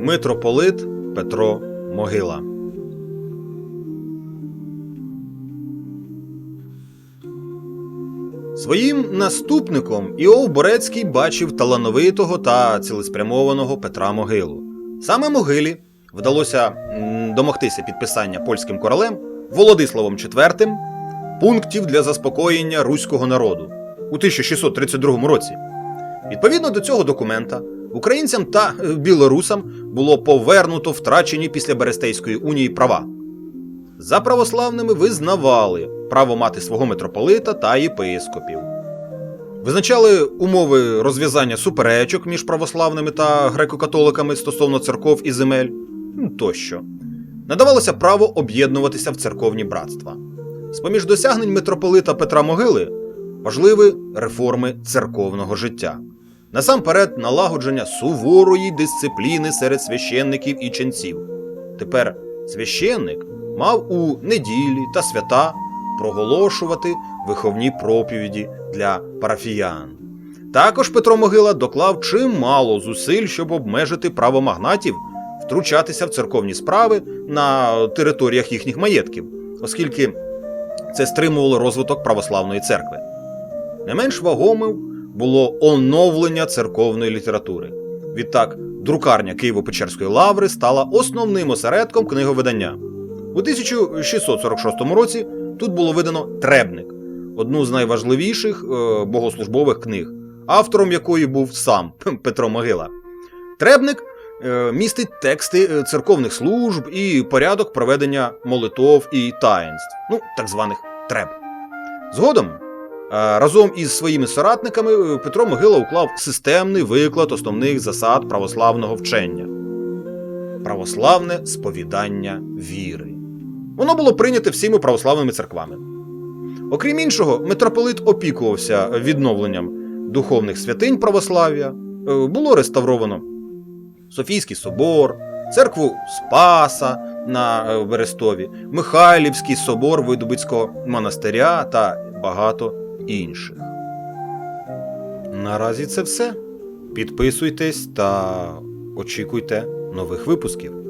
Митрополит Петро Могила. Своїм наступником Іов Борецький бачив талановитого та цілеспрямованого Петра Могилу. Саме Могилі вдалося домогтися підписання польським королем Володиславом IV пунктів для заспокоєння руського народу у 1632 році. Відповідно до цього документа, українцям та е, білорусам було повернуто втрачені після Берестейської унії права. За православними визнавали право мати свого митрополита та єпископів. Визначали умови розв'язання суперечок між православними та греко-католиками стосовно церков і земель ну, тощо. Надавалося право об'єднуватися в церковні братства. З поміж досягнень митрополита Петра Могили важливі реформи церковного життя. Насамперед, налагодження суворої дисципліни серед священників і ченців. Тепер священник мав у неділі та свята проголошувати виховні проповіді для парафіян. Також Петро Могила доклав чимало зусиль, щоб обмежити право магнатів втручатися в церковні справи на територіях їхніх маєтків, оскільки це стримувало розвиток православної церкви. Не менш вагомим було оновлення церковної літератури. Відтак, друкарня Києво-Печерської лаври стала основним осередком книговидання. У 1646 році тут було видано Требник, одну з найважливіших е, богослужбових книг, автором якої був сам Петро Могила. Требник е, містить тексти е, церковних служб і порядок проведення молитов і таїнств, ну, так званих треб. Згодом Разом із своїми соратниками е, Петро Могила уклав системний виклад основних засад православного вчення православне сповідання віри. Воно було прийняте всіми православними церквами. Окрім іншого, митрополит опікувався відновленням духовних святинь православ'я, Е, було реставровано Софійський собор, церкву Спаса на е, Берестові, Михайлівський собор Видубицького монастиря та багато інших. Наразі це все. Підписуйтесь та очікуйте нових випусків.